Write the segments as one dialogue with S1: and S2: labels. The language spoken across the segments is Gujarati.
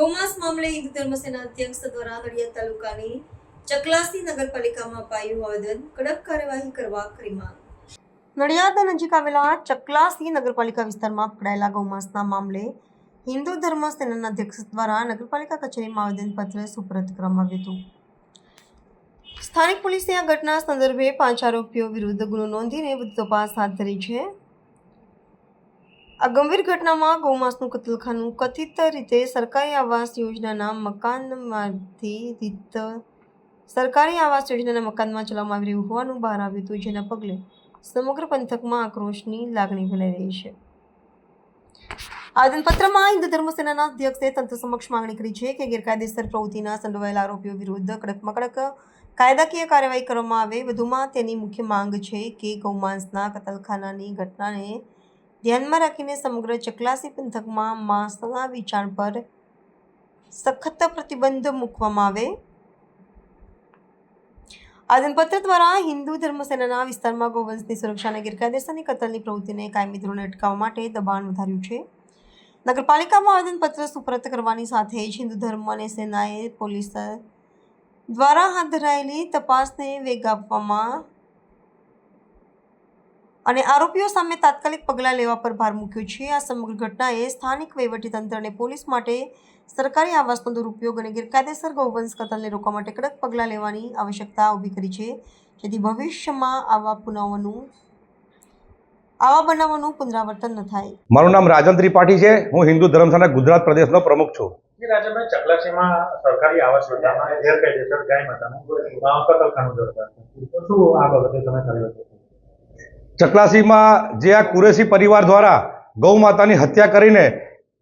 S1: મામલે હિન્દુ ધર્મ સેના અધ્યક્ષ દ્વારા નડિયાદ તાલુકાની ચકલાસી નગરપાલિકામાં અપાયું આવેદન, કડક કાર્યવાહી કરવા કરી માંગ. નડિયાદ નજીક આવેલા ચકલાસી નગરપાલિકા વિસ્તારમાં પકડાયેલા ગૌમાંસના મામલે હિન્દુ ધર્મ સેનાના અધ્યક્ષ દ્વારા નગરપાલિકા કચેરીમાં આવેદનપત્ર સુપરત કરવામાં આવ્યું હતું. સ્થાનિક પોલીસે આ ઘટના સંદર્ભે પાંચ આરોપીઓ વિરુદ્ધ ગુનો નોંધીને વધુ તપાસ હાથ ધરી છે. આ ગંભીર ઘટનામાં ગૌમાંસનું કતલખાનું કથિત રીતે સરકારી આવાસ યોજનાના મકાનમાંથી સરકારી આવાસ યોજનાના મકાનમાં ચલાવવામાં આવી રહ્યું હોવાનું બહાર આવ્યું હતું, જેના પગલે સમગ્ર પંથકમાં આક્રોશની લાગણી ફેલાઈ રહી છે. આવેદનપત્રમાં હિન્દુ ધર્મ સેનાના અધ્યક્ષે તંત્ર સમક્ષ માંગણી કરી છે કે ગેરકાયદેસર પ્રવૃત્તિના સંડોવાયેલા આરોપીઓ વિરુદ્ધ કડકમાં કડક કાયદાકીય કાર્યવાહી કરવામાં આવે. વધુમાં તેની મુખ્ય માંગ છે કે ગૌમાંસના કતલખાનાની ઘટનાને ધ્યાનમાં રાખીને સમગ્ર ચકલાસી પંથકમાં માંસના વિચાર પર સખત પ્રતિબંધ મૂકવામાં આવે. આદનપત્ર દ્વારા હિન્દુ ધર્મ સેનાના વિસ્તારમાં ગૌવંશની સુરક્ષા અને ગેરકાયદેસરની કતલની પ્રવૃત્તિને કાયમી ધોરણે અટકાવવા માટે દબાણ વધાર્યું છે. નગરપાલિકામાં આવેદનપત્ર સુપરત કરવાની સાથે જ હિન્દુ ધર્મ અને સેનાએ પોલીસ દ્વારા હાથ ધરાયેલી તપાસને વેગ આપવામાં અને આરોપીઓ સામે તાત્કાલિક પગલાં લેવા પર ભાર મૂક્યો છે. આ સમગ્ર ઘટનાએ સ્થાનિક વહીવટીતંત્ર અને પોલીસ માટે સરકારી આવાસનો દુરુપયોગ અને ગેરકાયદેસર ગૌવંશ કતલને રોકવા માટે કડક પગલાં લેવાની આવશ્યકતા ઊભી કરી છે. જેથી ભવિષ્યમાં આવા પુનાવોનું આવા બનાવોનું પુનરાવર્તન ન થાય.
S2: મારું નામ રાજન ત્રિપાઠી છે. હું હિન્દુ ધર્મશાળા ગુજરાત પ્રદેશનો પ્રમુખ છું.
S3: સરકારી
S2: ચકલાસીમાં જે આ કુરેશી પરિવાર દ્વારા ગૌ માતાની હત્યા કરીને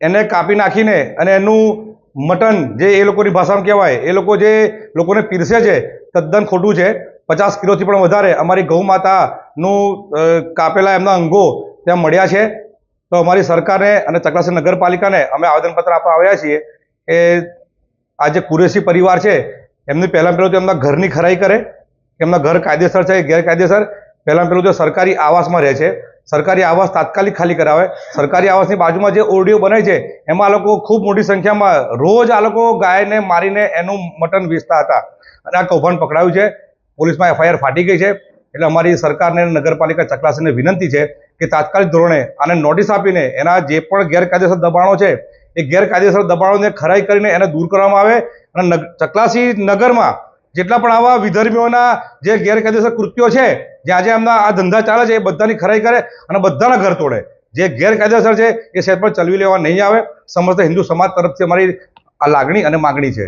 S2: એને કાપી નાખીને અને એનું મટન જે એ લોકોની ભાષામાં કહેવાય, એ લોકો જે લોકોને પીરસે છે, તદ્દન ખોટું છે. પચાસ કિલોથી પણ વધારે અમારી ગૌ માતાનું કાપેલા એમના અંગો ત્યાં મળ્યા છે. તો અમારી સરકારને અને ચકલાસી નગરપાલિકાને અમે આવેદનપત્ર આપવા આવ્યા છીએ કે આ જે કુરેશી પરિવાર છે, એમની પહેલાં પહેલું તો એમના ઘરની ખરાઈ કરે એમના ઘર કાયદેસર છે, ગેરકાયદેસર. પહેલાં પહેલું તો સરકારી આવાસમાં રહે છે. સરકારી આવાસ તાત્કાલિક ખાલી કરાવે. સરકારી આવાસની બાજુમાં જે ઓરડીઓ બને છે, એમાં આ લોકો ખૂબ મોટી સંખ્યામાં રોજ આ લોકો ગાયને મારીને એનું મટન વેચતા હતા. અને આ કૌભાંડ પકડાયું છે. પોલીસમાં એફઆઈઆર ફાટી ગઈ છે. એટલે અમારી સરકારને નગરપાલિકા ચકલાસીને વિનંતી છે કે તાત્કાલિક ધોરણે આને નોટિસ આપીને એના જે પણ ગેરકાયદેસર દબાણો છે, એ ગેરકાયદેસર દબાણોને ખરાઈ કરીને એને દૂર કરવામાં આવે. અને ચકલાસી નગરમાં જેટલા પણ આવા વિધર્મીઓના જે ગેરકાયદેસર કૃત્યો છે, જે આજે એમના આ ધંધા ચાલે છે, એ બધાની ખરાઈ કરે અને બધાના ઘર તોડે. જે ગેરકાયદેસર છે, એ સેટ પર ચલવી લેવા નહીં આવે. સમસ્ત હિન્દુ સમાજ તરફથી અમારી આ લાગણી અને માગણી છે.